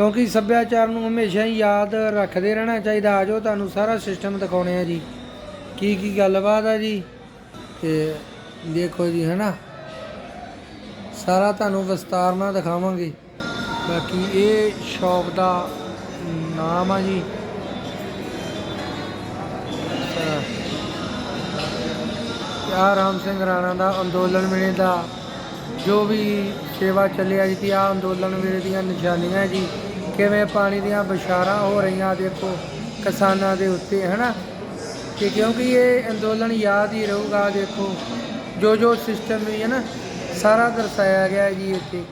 ਕਿਉਂਕਿ ਸੱਭਿਆਚਾਰ ਨੂੰ ਹਮੇਸ਼ਾ ਹੀ ਯਾਦ ਰੱਖਦੇ ਰਹਿਣਾ ਚਾਹੀਦਾ। ਆਜੋ ਤੁਹਾਨੂੰ ਸਾਰਾ ਸਿਸਟਮ ਦਿਖਾਉਣੇ ਆ ਜੀ। ਕੀ ਕੀ ਗੱਲਬਾਤ ਆ ਜੀ। ਤੇ ਦੇਖੋ ਜੀ, ਹੈਨਾ? ਸਾਰਾ ਤੁਹਾਨੂੰ ਵਿਸਤਾਰ ਨਾਲ ਦਿਖਾਵਾਂਗੇ। ਬਾਕੀ ਇਹ ਸ਼ੌਪ ਦਾ ਨਾਮ ਆ ਜੀ। ਆ ਰਾਮ ਸਿੰਘ ਰਾਣਾ ਦਾ ਅੰਦੋਲਨ ਵੇਲੇ ਦਾ ਜੋ ਵੀ ਸੇਵਾ ਚੱਲਿਆ ਜੀ, ਤੇ ਆ ਅੰਦੋਲਨ ਵੇਲੇ ਦੀਆਂ ਨਿਸ਼ਾਨੀਆਂ ਜੀ। ਕਿਵੇਂ ਪਾਣੀ ਦੀਆਂ ਬਸ਼ਾਰਾਂ ਹੋ ਰਹੀਆਂ ਦੇਖੋ ਕਿਸਾਨਾਂ ਦੇ ਉੱਤੇ, ਹਨਾ? ਕਿ ਕਿਉਂਕਿ ਇਹ ਅੰਦੋਲਨ ਯਾਦ ਹੀ ਰਹੂਗਾ, ਦੇਖੋ ਜੋ ਜੋ ਸਿਸਟਮ ਵੀ ਹੈ ਨਾ ਸਾਰਾ ਦਰਸਾਇਆ ਗਿਆ ਜੀ ਇੱਥੇ।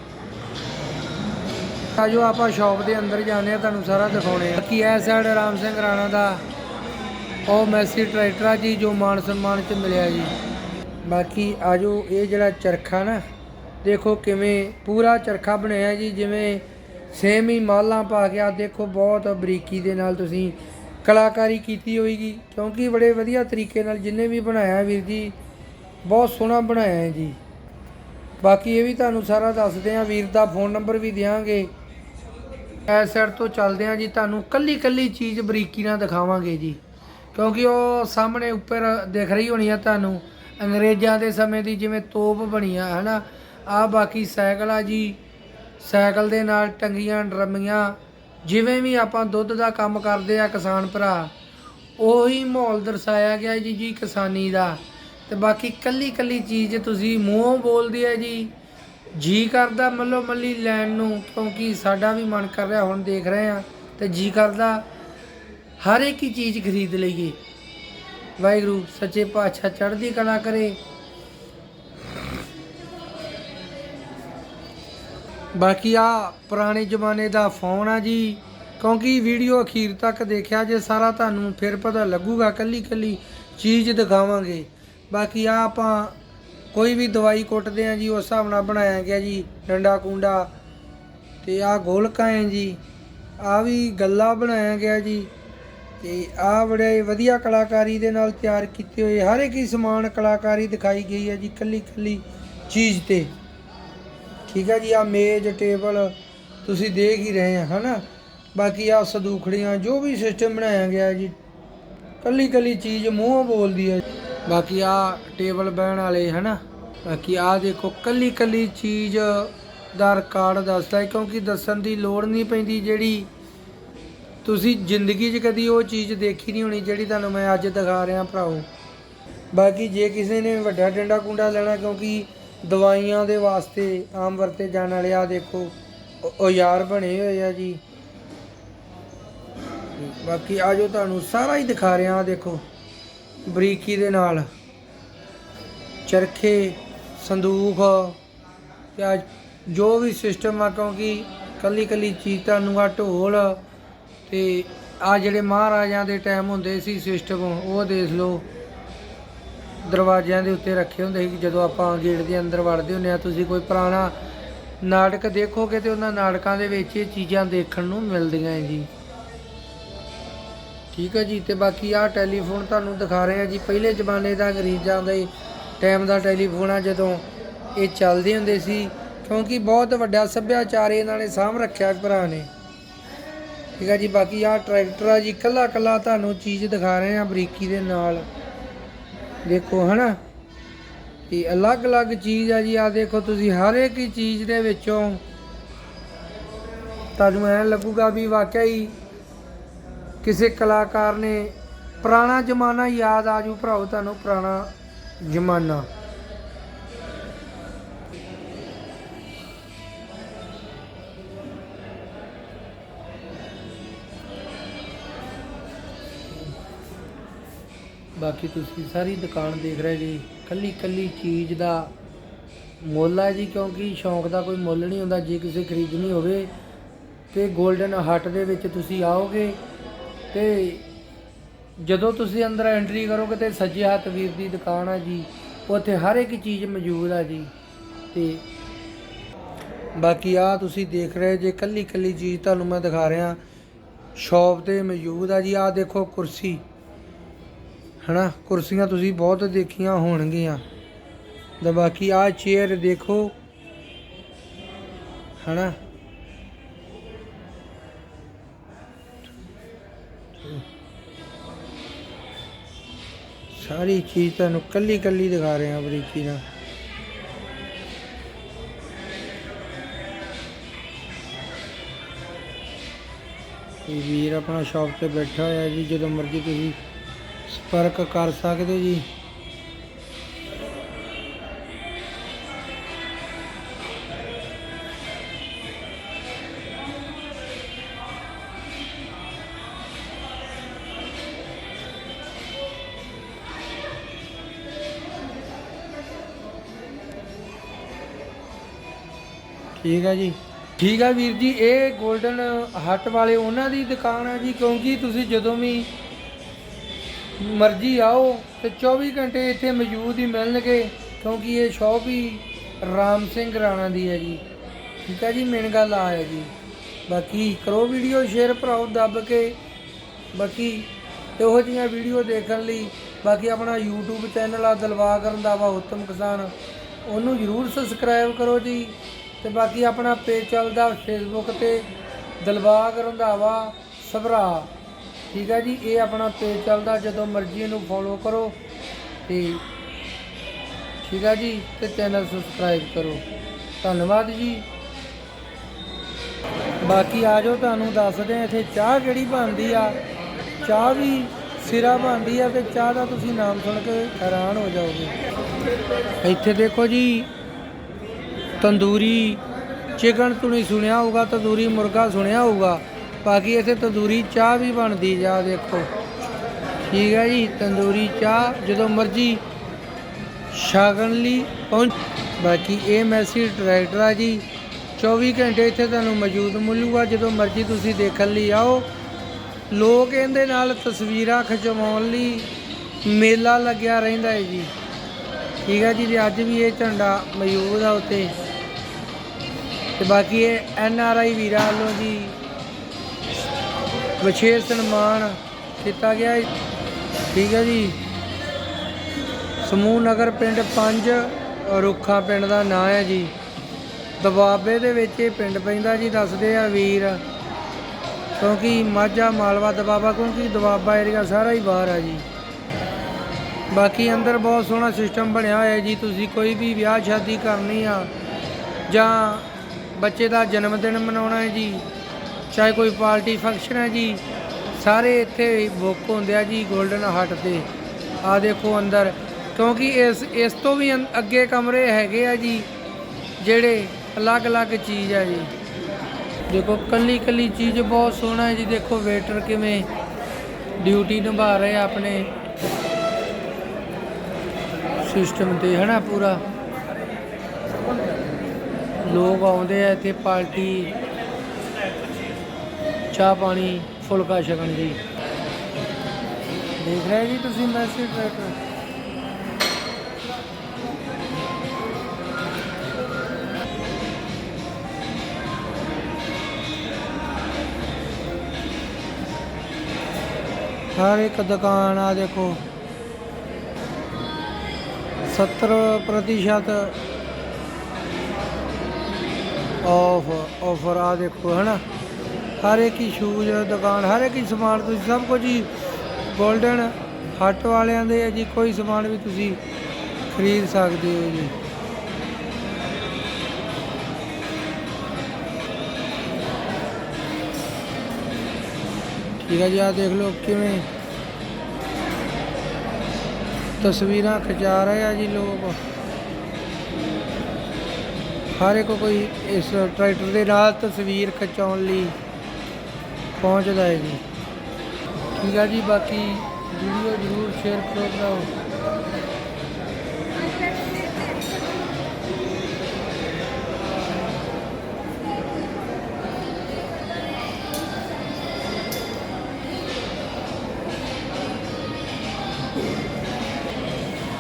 ਆ ਜੋ ਆਪਾਂ ਸ਼ਾਪ ਦੇ ਅੰਦਰ ਜਾਂਦੇ ਆ ਤੁਹਾਨੂੰ ਸਾਰਾ ਦਿਖਾਉਣੇ ਆ। ਕੀ ਐ ਸਾਈਡ ਰਾਮ ਸਿੰਘ ਰਾਣਾ ਦਾ ਉਹ ਮੈਸੀ ਟਰੈਕਟਰ ਆ ਜੀ, ਜੋ ਮਾਨ ਸਨਮਾਨ ਚ ਮਿਲਿਆ ਜੀ। ਬਾਕੀ ਆਜੋ, ਇਹ ਜਿਹੜਾ ਚਰਖਾ ਨਾ, ਦੇਖੋ ਕਿਵੇਂ ਪੂਰਾ ਚਰਖਾ ਬਣਿਆ ਜੀ, ਜਿਵੇਂ ਸੇਮ ਹੀ ਮਾਲਾਂ ਪਾ ਕੇ ਆ ਦੇਖੋ, ਬਹੁਤ ਬਰੀਕੀ ਦੇ ਨਾਲ ਤੁਸੀਂ ਕਲਾਕਾਰੀ ਕੀਤੀ ਹੋਏਗੀ। ਕਿਉਂਕਿ ਬੜੇ ਵਧੀਆ ਤਰੀਕੇ ਨਾਲ ਜਿੰਨੇ ਵੀ ਬਣਾਇਆ ਵੀਰ ਜੀ, ਬਹੁਤ ਸੋਹਣਾ ਬਣਾਇਆ ਹੈ ਜੀ। ਬਾਕੀ ਇਹ ਵੀ ਤੁਹਾਨੂੰ ਸਾਰਾ ਦੱਸਦੇ ਆ ਵੀਰ ਦਾ ਫੋਨ ਨੰਬਰ ਵੀ ਦਿਆਂਗੇ। ਇਸ ਸਾਈਡ ਤੋਂ ਚੱਲਦੇ ਆ ਜੀ, ਤੁਹਾਨੂੰ ਕੱਲੀ ਕੱਲੀ ਚੀਜ਼ ਬਰੀਕੀ ਨਾਲ ਦਿਖਾਵਾਂਗੇ ਜੀ। ਕਿਉਂਕਿ ਉਹ ਸਾਹਮਣੇ ਉੱਪਰ ਦਿਖ ਰਹੀ ਹੋਣੀ ਆ ਤੁਹਾਨੂੰ, ਅੰਗਰੇਜ਼ਾਂ ਦੇ ਸਮੇਂ ਦੀ ਜਿਵੇਂ ਤੋਪ ਬਣੀ ਆ, ਹਨਾ? ਆ ਬਾਕੀ ਸਾਈਕਲ ਆ ਜੀ। ਸਾਈਕਲ ਦੇ ਨਾਲ ਟੰਗੀਆਂ, ਡਰਮੀਆਂ, ਜਿਵੇਂ ਵੀ ਆਪਾਂ ਦੁੱਧ ਦਾ ਕੰਮ ਕਰਦੇ ਆ ਕਿਸਾਨ ਭਰਾ, ਉਹੀ ਮਾਹੌਲ ਦਰਸਾਇਆ ਗਿਆ ਜੀ ਜੀ ਕਿਸਾਨੀ ਦਾ। ਤੇ ਬਾਕੀ ਕੱਲੀ ਕੱਲੀ ਚੀਜ਼ ਤੁਸੀਂ ਮੂੰਹੋਂ ਬੋਲਦੀ ਹੈ ਜੀ ਜੀ ਕਰਦਾ ਮੱਲੋ ਮੱਲੀ ਲੈਣ ਨੂੰ, ਕਿਉਂਕਿ ਸਾਡਾ ਵੀ ਮਨ ਕਰ ਰਿਹਾ, ਹੁਣ ਦੇਖ ਰਹੇ ਆ, ਤੇ ਜੀ ਕਰਦਾ, ਹਰ ਇੱਕ ਹੀ ਚੀਜ਼ ਖਰੀਦ ਲਈਏ। ਵਾਹਿਗੁਰੂ, ਸੱਚੇ ਪਾਤਸ਼ਾਹ ਚੜ੍ਹਦੀ ਕਲਾ ਕਰੇ ਬਾਕੀ ਆ ਪੁਰਾਣੇ ਜ਼ਮਾਨੇ ਦਾ ਫੋਨ ਆ ਜੀ, ਕਿਉਂਕਿ ਵੀਡੀਓ ਅਖੀਰ ਤੱਕ ਦੇਖਿਆ ਜੇ ਸਾਰਾ ਤੁਹਾਨੂੰ ਫਿਰ ਪਤਾ ਲੱਗੂਗਾ, ਕੱਲੀ ਕੱਲੀ ਚੀਜ਼ ਦਿਖਾਵਾਂਗੇ। ਬਾਕੀ ਆ ਆਪਾਂ ਕੋਈ ਵੀ ਦਵਾਈ ਕੁੱਟਦੇ ਆ ਜੀ, ਉਸ ਹਿਸਾਬ ਨਾਲ ਬਣਾਇਆ ਗਿਆ ਜੀ, ਡੰਡਾ ਕੁੰਡਾ। ਤੇ ਆ ਗੋਲਕਾਂ ਹੈ ਜੀ, ਆ ਵੀ ਗੱਲਾ ਬਣਾਇਆ ਗਿਆ ਜੀ। ਤੇ ਆ ਬੜੇ ਵਧੀਆ ਕਲਾਕਾਰੀ ਦੇ ਨਾਲ ਤਿਆਰ ਕੀਤੇ ਹੋਏ ਹਰ ਇੱਕ ਹੀ ਸਮਾਨ ਕਲਾਕਾਰੀ ਦਿਖਾਈ ਗਈ ਹੈ ਜੀ, ਕੱਲੀ ਕੱਲੀ ਚੀਜ਼ ਤੇ। ਠੀਕ ਹੈ ਜੀ ਆ ਮੇਜ਼, ਟੇਬਲ ਤੁਸੀਂ ਦੇਖ ਹੀ ਰਹੇ ਆ, ਹਨਾ? ਬਾਕੀ ਆ ਸਦੂਖੜੀਆਂ, ਜੋ ਵੀ ਸਿਸਟਮ ਬਣਾਇਆ ਗਿਆ ਜੀ ਕੱਲੀ ਕੱਲੀ ਚੀਜ਼ ਮੂੰਹੋਂ ਬੋਲਦੀ ਹੈ ਬਾਕੀ ਆ ਟੇਬਲ ਬਹਿਣ ਵਾਲੇ, ਹਨਾ? ਬਾਕੀ ਆ ਦੇਖੋ ਕੱਲੀ ਕੱਲੀ ਚੀਜ਼ ਦਾ ਰਿਕਾਰਡ ਦੱਸਦਾ ਹੈ, ਕਿਉਂਕਿ ਦੱਸਣ ਦੀ ਲੋੜ ਨਹੀਂ ਪੈਂਦੀ ਜਿਹੜੀ ਤੁਸੀਂ ਜ਼ਿੰਦਗੀ 'ਚ ਕਦੀ ਉਹ ਚੀਜ਼ ਦੇਖੀ ਨਹੀਂ ਹੋਣੀ ਜਿਹੜੀ ਤੁਹਾਨੂੰ ਮੈਂ ਅੱਜ ਦਿਖਾ ਰਿਹਾ ਭਰਾਓ ਬਾਕੀ ਜੇ ਕਿਸੇ ਨੇ ਵੱਡਾ ਡੰਡਾ ਕੁੰਡਾ ਲੈਣਾ, ਕਿਉਂਕਿ ਦਵਾਈਆਂ ਦੇ ਵਾਸਤੇ ਆਮ ਵਰਤੇ ਜਾਣ ਵਾਲੇ ਆ ਦੇਖੋ ਔਜ਼ਾਰ ਬਣੇ ਹੋਏ ਆ ਜੀ। ਬਾਕੀ ਆ ਜੋ ਤੁਹਾਨੂੰ ਸਾਰਾ ਹੀ ਦਿਖਾ ਰਿਹਾ ਆ ਦੇਖੋ, ਬਰੀਕੀ ਦੇ ਨਾਲ। ਚਰਖੇ, ਸੰਦੂਖ ਤੇ ਜੋ ਵੀ ਸਿਸਟਮ ਆ, ਕਿਉਂਕਿ ਕੱਲੀ ਕੱਲੀ ਚੀਜ਼ ਤੁਹਾਨੂੰ ਆ ਢੋਲ ਤੇ ਆ ਜਿਹੜੇ ਮਹਾਰਾਜਿਆਂ ਦੇ ਟਾਈਮ ਹੁੰਦੇ ਸੀ ਸਿਸਟਮ ਉਹ ਦੇਖ ਲਓ। ਦਰਵਾਜ਼ਿਆਂ ਦੇ ਉੱਤੇ ਰੱਖੇ ਹੁੰਦੇ ਸੀ ਜਦੋਂ ਆਪਾਂ ਗੇਟ ਦੇ ਅੰਦਰ ਵੜਦੇ ਹੁੰਦੇ ਆ ਤੁਸੀਂ ਕੋਈ ਪੁਰਾਣਾ ਨਾਟਕ ਦੇਖੋਗੇ ਤੇ ਉਹਨਾਂ ਨਾਟਕਾਂ ਦੇ ਵਿੱਚ ਇਹ ਚੀਜ਼ਾਂ ਦੇਖਣ ਨੂੰ ਮਿਲਦੀਆਂ ਹੈ ਜੀ। ਠੀਕ ਹੈ ਜੀ, ਤੇ ਬਾਕੀ ਆਹ ਟੈਲੀਫੋਨ ਤੁਹਾਨੂੰ ਦਿਖਾ ਰਹੇ ਆ ਜੀ। ਪਹਿਲੇ ਜ਼ਮਾਨੇ ਦਾ ਅੰਗਰੇਜ਼ਾਂ ਦੇ ਟਾਈਮ ਦਾ ਟੈਲੀਫੋਨ ਆ, ਜਦੋਂ ਇਹ ਚੱਲਦੇ ਹੁੰਦੇ ਸੀ, ਕਿਉਂਕਿ ਬਹੁਤ ਵੱਡਾ ਸੱਭਿਆਚਾਰ ਇਹਨਾਂ ਨੇ ਸਾਂਭ ਰੱਖਿਆ ਭਰਾ ਨੇ। ਠੀਕ ਹੈ ਜੀ, ਬਾਕੀ ਆਹ ਟਰੈਕਟਰ ਆ ਜੀ ਕੱਲਾ ਕੱਲਾ ਤੁਹਾਨੂੰ ਚੀਜ਼ ਦਿਖਾ ਰਹੇ ਆ ਬਰੀਕੀ ਦੇ ਨਾਲ। ਦੇਖੋ ਹਨਾ ਇਹ ਅਲੱਗ-ਅਲੱਗ ਚੀਜ਼ ਆ ਜੀ ਆ ਦੇਖੋ ਤੁਸੀਂ ਹਰ ਇੱਕ ਹੀ ਚੀਜ਼ ਦੇ ਵਿੱਚੋਂ ਤੁਹਾਨੂੰ ਐਂ ਲੱਗੂਗਾ ਵੀ ਵਾਕਿਆ ਹੀ ਕਿਸੇ ਕਲਾਕਾਰ ਨੇ ਪੁਰਾਣਾ ਜ਼ਮਾਨਾ ਯਾਦ ਆ ਜੂ ਭਰਾਓ, ਤੁਹਾਨੂੰ ਪੁਰਾਣਾ ਜ਼ਮਾਨਾ। ਬਾਕੀ ਤੁਸੀਂ ਸਾਰੀ ਦੁਕਾਨ ਦੇਖ ਰਹੇ ਜੀ, ਕੱਲੀ ਕੱਲੀ ਚੀਜ਼ ਦਾ ਮੁੱਲ ਹੈ ਜੀ, ਕਿਉਂਕਿ ਸ਼ੌਂਕ ਦਾ ਕੋਈ ਮੁੱਲ ਨਹੀਂ ਹੁੰਦਾ, ਜੇ ਕਿਸੇ ਖਰੀਦਣੀ ਹੋਵੇ ਤੇ 골ਡਨ ਹੱਟ ਦੇ ਵਿੱਚ ਤੁਸੀਂ ਆਓਗੇ ਤੇ ਜਦੋਂ ਤੁਸੀਂ ਅੰਦਰ ਐਂਟਰੀ ਕਰੋਗੇ ਤੇ ਸੱਜੇ ਹੱਥ ਵੀਰ ਦੀ ਦੁਕਾਨ ਆ ਜੀ, ਉੱਥੇ ਹਰ ਇੱਕ ਚੀਜ਼ ਮੌਜੂਦ ਆ ਜੀ ਤੇ ਬਾਕੀ ਆ ਤੁਸੀਂ ਦੇਖ ਰਹੇ ਜੇ, ਕੱਲੀ ਕੱਲੀ ਚੀਜ਼ ਤੁਹਾਨੂੰ ਮੈਂ ਦਿਖਾ ਰਿਹਾ, ਸ਼ਾਪ ਤੇ ਮੌਜੂਦ ਆ ਜੀ ਆ ਦੇਖੋ ਕੁਰਸੀ। ਹਨਾ? ਕੁਰਸੀਆਂ ਤੁਸੀਂ ਬਹੁਤ ਦੇਖੀਆਂ ਹੋਣਗੀਆਂ। ਤੇ ਬਾਕੀ ਆ ਚੇਅਰ ਦੇਖੋ। ਹਨਾ? ਦੇਖੋ ਸਾਰੀ ਚੀਜ਼ ਤੁਹਾਨੂੰ ਕੱਲੀ ਕੱਲੀ ਦਿਖਾ ਰਹੇ ਹਾਂ ਬਰੀਕੀ ਨਾਲ। ਇਹ ਵੀਰ ਆਪਣਾ ਸ਼ਾਪ ਤੇ ਬੈਠਾ ਹੋਇਆ ਜੀ, ਜਦੋਂ ਮਰਜ਼ੀ ਤੁਸੀਂ ਸੰਪਰਕ ਕਰ ਸਕਦੇ ਜੀ। ਠੀਕ ਹੈ ਜੀ। ਠੀਕ ਹੈ ਵੀਰ ਜੀ, ਇਹ 골ਡਨ ਹੱਟ ਵਾਲੇ ਉਹਨਾਂ ਦੀ ਦੁਕਾਨ ਹੈ ਜੀ, ਕਿਉਂਕਿ ਤੁਸੀਂ ਜਦੋਂ ਵੀ ਮਰਜ਼ੀ ਆਓ ਤੇ 24 ਘੰਟੇ ਇੱਥੇ ਮੌਜੂਦ ਹੀ ਮਿਲਣਗੇ, ਕਿਉਂਕਿ ਇਹ ਸ਼ੌਪ ਹੀ ਰਾਮ ਸਿੰਘ ਰਾਣਾ ਦੀ ਹੈ ਜੀ ਠੀਕ ਹੈ ਜੀ ਮੇਨ ਗੱਲ ਆ ਹੈ ਜੀ। ਬਾਕੀ ਕਰੋ ਵੀਡੀਓ ਸ਼ੇਅਰ ਭਰਾਓ, ਦੱਬ ਕੇ। ਬਾਕੀ ਇਹੋ ਜਿਹੀਆਂ ਵੀਡੀਓ ਦੇਖਣ ਲਈ, ਬਾਕੀ ਆਪਣਾ YouTube ਚੈਨਲ ਆ ਦਿਲਬਾਗ ਰੰਧਾਵਾ ਉੱਤਮ ਕਿਸਾਨ, ਉਹਨੂੰ ਜਰੂਰ ਸਬਸਕ੍ਰਾਈਬ ਕਰੋ ਜੀ। ਤੇ ਬਾਕੀ ਆਪਣਾ ਪੇਜ ਚੱਲਦਾ ਫੇਸਬੁੱਕ ਤੇ ਦਿਲਬਾਗ ਰੰਧਾਵਾ ਸਭਰਾ। ਠੀਕ ਹੈ ਜੀ, ਇਹ ਆਪਣਾ ਪੇਜ ਚੱਲਦਾ, ਜਦੋਂ ਮਰਜ਼ੀ ਇਹਨੂੰ ਫੋਲੋ ਕਰੋ ਤੇ ਠੀਕ ਹੈ ਜੀ, ਤੇ ਚੈਨਲ ਸਬਸਕ੍ਰਾਈਬ ਕਰੋ। ਧੰਨਵਾਦ ਜੀ। ਬਾਕੀ ਆ ਜਾਓ, ਤੁਹਾਨੂੰ ਦੱਸਦੇ ਆ ਇੱਥੇ ਚਾਹ ਕਿਹੜੀ ਬਣਦੀ ਆ। ਚਾਹ ਵੀ ਸਿਰਾ ਬਣਦੀ ਆ ਤੇ ਚਾਹ ਦਾ ਤੁਸੀਂ ਨਾਮ ਸੁਣ ਕੇ ਹੈਰਾਨ ਹੋ ਜਾਓਗੇ। ਇੱਥੇ ਦੇਖੋ ਜੀ, ਤੰਦੂਰੀ ਚਿਕਨ ਤੁਸੀਂ ਸੁਣਿਆ ਹੋਊਗਾ, ਤੰਦੂਰੀ ਮੁਰਗਾ ਸੁਣਿਆ ਹੋਊਗਾ। ਬਾਕੀ ਇੱਥੇ ਤੰਦੂਰੀ ਚਾਹ ਵੀ ਬਣਦੀ ਜਾ ਦੇਖੋ। ਠੀਕ ਹੈ ਜੀ, ਤੰਦੂਰੀ ਚਾਹ ਜਦੋਂ ਮਰਜ਼ੀ ਛਕਣ ਲਈ ਪਹੁੰਚ। ਬਾਕੀ ਇਹ ਮੈਸੀ ਟਰੈਕਟਰ ਆ ਜੀ 24 ਘੰਟੇ ਇੱਥੇ ਤੁਹਾਨੂੰ ਮੌਜੂਦ ਮਿਲੂਗਾ। ਜਦੋਂ ਮਰਜ਼ੀ ਤੁਸੀਂ ਦੇਖਣ ਲਈ ਆਓ। ਲੋਕ ਇਹਦੇ ਨਾਲ ਤਸਵੀਰਾਂ ਖਿਚਵਾਉਣ ਲਈ ਮੇਲਾ ਲੱਗਿਆ ਰਹਿੰਦਾ ਹੈ ਜੀ। ਠੀਕ ਹੈ ਜੀ, ਤੇ ਅੱਜ ਵੀ ਇਹ ਝੰਡਾ ਮੌਜੂਦ ਆ ਉੱਤੇ ਤੇ ਬਾਕੀ ਇਹ ਐਨ ਆਰ ਆਈ ਵੀਰਾਂ ਵੱਲੋਂ ਜੀ ਵਿਸ਼ੇਸ਼ ਸਨਮਾਨ ਕੀਤਾ ਗਿਆ ਠੀਕ ਹੈ ਜੀ। ਸਮੂਹ ਨਗਰ ਪਿੰਡ 5 ਰੁੱਖਾ ਪਿੰਡ ਦਾ ਨਾਂ ਹੈ ਜੀ। ਦਬਾਬੇ ਦੇ ਵਿੱਚ ਇਹ ਪਿੰਡ ਪੈਂਦਾ ਜੀ, ਦੱਸਦੇ ਆ ਵੀਰ। ਕਿਉਂਕਿ ਮਾਝਾ ਮਾਲਵਾ ਦਬਾਬਾ, ਕਿਉਂਕਿ ਦਬਾਬਾ ਏਰੀਆ ਸਾਰਾ ਹੀ ਬਾਹਰ ਆ ਜੀ। ਬਾਕੀ ਅੰਦਰ ਬਹੁਤ ਸੋਹਣਾ ਸਿਸਟਮ ਬਣਿਆ ਹੋਇਆ ਜੀ। ਤੁਸੀਂ ਕੋਈ ਵੀ ਵਿਆਹ ਸ਼ਾਦੀ ਕਰਨੀ ਆ ਜਾਂ ਬੱਚੇ ਦਾ ਜਨਮ ਦਿਨ ਮਨਾਉਣਾ ਹੈ ਜੀ ਚਾਹੇ ਕੋਈ ਪਾਰਟੀ ਫੰਕਸ਼ਨ ਹੈ ਜੀ, ਸਾਰੇ ਇੱਥੇ ਬੁੱਕ ਹੁੰਦੇ ਆ ਜੀ 골ਡਨ ਹੱਟ ਤੇ। ਆ ਦੇਖੋ ਅੰਦਰ, ਕਿਉਂਕਿ ਇਸ ਇਸ ਤੋਂ ਵੀ ਅੰ- ਅੱਗੇ ਕਮਰੇ ਹੈਗੇ ਆ ਜੀ, ਜਿਹੜੇ ਅਲੱਗ-ਅਲੱਗ ਚੀਜ਼ ਆ ਜੀ। ਦੇਖੋ ਕੱਲੀ ਕੱਲੀ ਚੀਜ਼ ਬਹੁਤ ਸੋਹਣਾ ਹੈ ਜੀ, ਦੇਖੋ ਵੇਟਰ ਕਿਵੇਂ ਡਿਊਟੀ ਨਿਭਾ ਰਹੇ ਆ ਆਪਣੇ। ਸਿਸਟਮ ਤੇ, ਹਨਾ ਪੂਰਾ। ਲੋਕ ਆਉਂਦੇ ਆ ਇੱਥੇ ਪਾਰਟੀ ਚਾਹ ਪਾਣੀ, ਫੁਲਕਾ ਛਕਣ ਜੀ ਦੇਖ ਰਹੇ ਜੀ ਤੁਸੀਂ ਮੈਸੇਜ ਟਰੈਕਟਰ? ਹਰ ਇੱਕ ਦੁਕਾਨ ਆ ਦੇਖੋ। 70 ਪ੍ਰਤੀਸ਼ਤ ਆਫ ਆਫਰ ਆ ਦੇਖੋ, ਹਨਾ? ਹਰ ਇੱਕ ਹੀ ਸ਼ੂਜ਼ ਦੁਕਾਨ, ਹਰ ਇੱਕ ਹੀ ਸਮਾਨ ਤੁਸੀਂ ਸਭ ਕੁਝ ਹੀ 골ਡਨ ਹੱਟ ਵਾਲਿਆਂ ਦੇ ਹੈ ਜੀ, ਕੋਈ ਸਮਾਨ ਵੀ ਤੁਸੀਂ ਖਰੀਦ ਸਕਦੇ ਹੋ ਜੀ। ਠੀਕ ਹੈ ਜੀ ਆ ਦੇਖ ਲਓ ਕਿਵੇਂ ਤਸਵੀਰਾਂ ਖਿਚਾ ਰਹੇ ਆ ਜੀ ਲੋਕ। ਹਰ ਇੱਕ ਕੋਈ ਇਸ ਟਰੈਕਟਰ ਦੇ ਨਾਲ ਤਸਵੀਰ ਖਿਚਾਉਣ ਲਈ ਪਹੁੰਚਦਾ ਹੈ ਜੀ। ਠੀਕ ਹੈ ਜੀ, ਬਾਕੀ ਵੀਡੀਓ ਜ਼ਰੂਰ ਸ਼ੇਅਰ ਕਰੋ ਭਰਾਓ।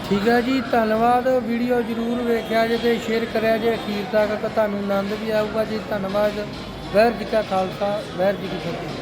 ਠੀਕ ਹੈ ਜੀ, ਧੰਨਵਾਦ। ਵੀਡੀਓ ਜਰੂਰ ਵੇਖਿਆ ਜੇ ਤੇ ਸ਼ੇਅਰ ਕਰਿਆ ਜੇ। ਅਖੀਰ ਤੱਕ ਤਾਂ ਤੁਹਾਨੂੰ ਆਨੰਦ ਵੀ ਆਊਗਾ ਜੀ। ਧੰਨਵਾਦ। ਵਾਹਿਗੁਰੂ ਜੀ ਕਾ ਖਾਲਸਾ ਵਾਹਿਗੁਰੂ ਜੀ ਕੀ ਫਤਿਹ